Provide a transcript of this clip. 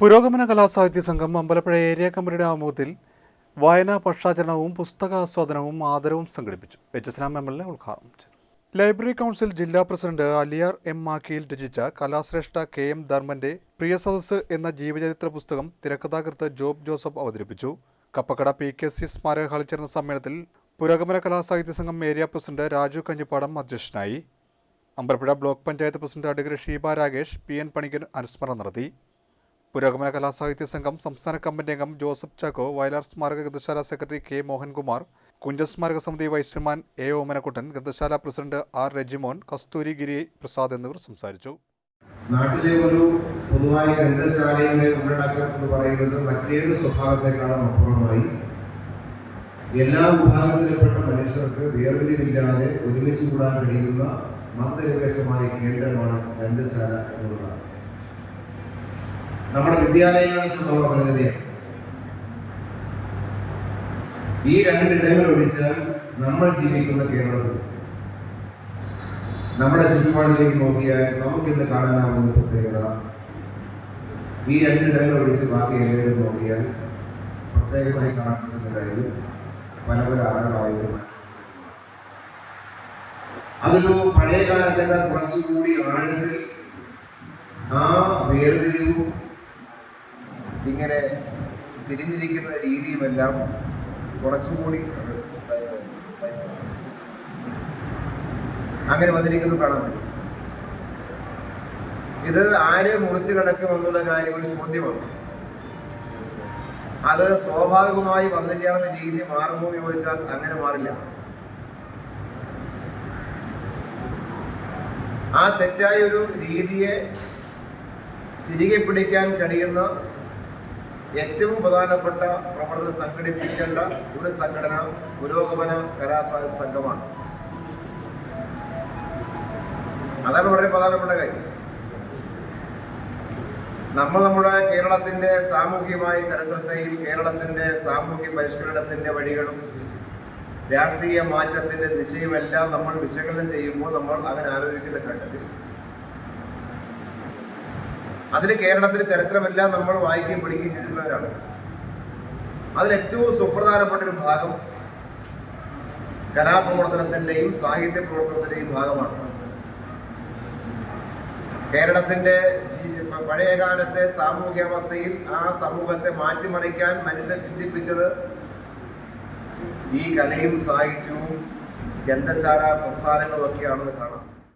പുരോഗമന കലാസാഹിത്യ സംഘം അമ്പലപ്പുഴ ഏരിയ കമ്മിറ്റിയുടെ ആമുഖത്തിൽ വായനാ പക്ഷാചരണവും പുസ്തകാസ്വാദനവും ആദരവും സംഘടിപ്പിച്ചു. H S Ram M L A ഉദ്ഘാടനം ചെയ്തു. ലൈബ്രറി കൗൺസിൽ ജില്ലാ പ്രസിഡന്റ് അലിയാർ എം മാക്കിയിൽ രചിച്ച കലാശ്രേഷ്ഠ കെ എം ധർമ്മന്റെ പ്രിയ സദസ് എന്ന ജീവചരിത്ര പുസ്തകം തിരക്കഥാകൃത്ത് ജോബ് ജോസഫ് അവതരിപ്പിച്ചു. കപ്പക്കട പി കെ സി സ്മാരക ഹാളിൽ ചേർന്ന സമ്മേളനത്തിൽ പുരോഗമന കലാസാഹിത്യ സംഘം ഏരിയ പ്രസിഡന്റ് രാജു കഞ്ഞിപ്പാടം അധ്യക്ഷനായി. Ambalappuzha block panchayat president advocate Sheeba Rakesh P N Panikkan അനുസ്മരണം നടത്തി. പുരോഗമന കലാസാഹിത്യ സംഘം സംസ്ഥാന കമ്മിറ്റി അംഗം ജോസഫ് ചാക്കോ വയലാർ സ്മാരക ഗ്രന്ഥശാല സെക്രട്ടറി കെ മോഹൻകുമാർ കുഞ്ചൻ സ്മാരക സമിതി വൈസ് ചെയർമാൻ എ ഓമനക്കുട്ടൻ ഗ്രന്ഥശാല പ്രസിഡന്റ് ആർ രജിമോൻ കസ്തൂരി ഗിരി പ്രസാദ് എന്നിവർ സംസാരിച്ചു. നാട്ടിലെ ഒരു പൊതുവായ ഗ്രന്ഥശാലയുടെ ഉള്ളടക്കം എന്ന് പറയുന്നത് മറ്റേത് സ്വഭാവത്തെക്കാളും അപ്പുറമായി. എല്ലാ വിഭാഗത്തിൽപ്പെട്ട മനുഷ്യർക്ക് വേർതിരിവില്ലാതെ ഒരുമിച്ച് കൂടാൻ കഴിയുന്ന മതനിരപേക്ഷമായ കേന്ദ്രമാണ് ഗ്രന്ഥശാല എന്നുള്ളതാണ്. നമ്മുടെ വിദ്യാലയങ്ങളെ സംഭവം പ്രതിനിധിയാണ് ഈ രണ്ടിടങ്ങൾ ഒഴിച്ചാൽ നമ്മൾ ജീവിക്കുന്ന കേരളത്തിൽ നമ്മുടെ ചുറ്റുപാടിലേക്ക് നോക്കിയാൽ നമുക്കിന്ന് കാണാനാവുന്ന പ്രത്യേകത ഈ രണ്ടിടങ്ങൾ ഒഴിച്ച് ബാക്കി എല്ലാവരും നോക്കിയാൽ പ്രത്യേകമായി കാണപ്പെടുന്ന കാര്യം പല പല ആളുകളായാലും അതൊരു പഴയ കാലത്തേക്കാൾ കുറച്ചുകൂടി ആഴത്തിൽ ആ വേർതിരിവും ഇങ്ങനെ തിരിഞ്ഞിരിക്കുന്ന രീതിയുമെല്ലാം കുറച്ചുകൂടി അങ്ങനെ വന്നിരിക്കുന്നു കാണാൻ പറ്റും. ഇത് ആര് മുറിച്ചു കിടക്കും എന്നുള്ള കാര്യം ഒരു ചോദ്യമാണ്. അത് സ്വാഭാവികമായി വന്നു രീതി മാറുമോ എന്ന് ചോദിച്ചാൽ അങ്ങനെ മാറില്ല. ആ തെറ്റായ ഒരു രീതിയെ തിരികെ പിടിക്കാൻ കഴിയുന്ന ഏറ്റവും പ്രധാനപ്പെട്ട പ്രവർത്തനം സംഘടിപ്പിക്കേണ്ട ഒരു സംഘടന പുരോഗമന കലാസാഹിത്യ സംഘമാണ്. അതാണ് വളരെ പ്രധാനപ്പെട്ട കാര്യം. നമ്മൾ നമ്മുടെ കേരളത്തിന്റെ സാമൂഹികമായ ചരിത്രത്തെയും കേരളത്തിന്റെ സാമൂഹ്യ പരിഷ്കരണത്തിന്റെ വഴികളും രാഷ്ട്രീയ മാറ്റത്തിന്റെ ദിശയുമെല്ലാം നമ്മൾ വിശകലനം ചെയ്യുമ്പോൾ നമ്മൾ അങ്ങനെ ആലോചിക്കുന്ന ഘട്ടത്തിൽ അതിൽ കേരളത്തിലെ ചരിത്രമെല്ലാം നമ്മൾ വായിക്കുകയും പഠിക്കുകയും ചെയ്തിട്ടുള്ളവരാണ്. അതിൽ ഏറ്റവും സുപ്രധാനപ്പെട്ട ഒരു ഭാഗം കലാപ്രവർത്തനത്തിന്റെയും സാഹിത്യ പ്രവർത്തനത്തിന്റെയും ഭാഗമാണ്. കേരളത്തിന്റെ പഴയകാലത്തെ പഴയ സാമൂഹ്യ അവസ്ഥയിൽ ആ സമൂഹത്തെ മാറ്റിമറിക്കാൻ മനുഷ്യൻ ചിന്തിപ്പിച്ചത് ഈ കലയും സാഹിത്യവും ഗ്രന്ഥശാല പ്രസ്ഥാനങ്ങളും ഒക്കെയാണെന്ന് കാണാം.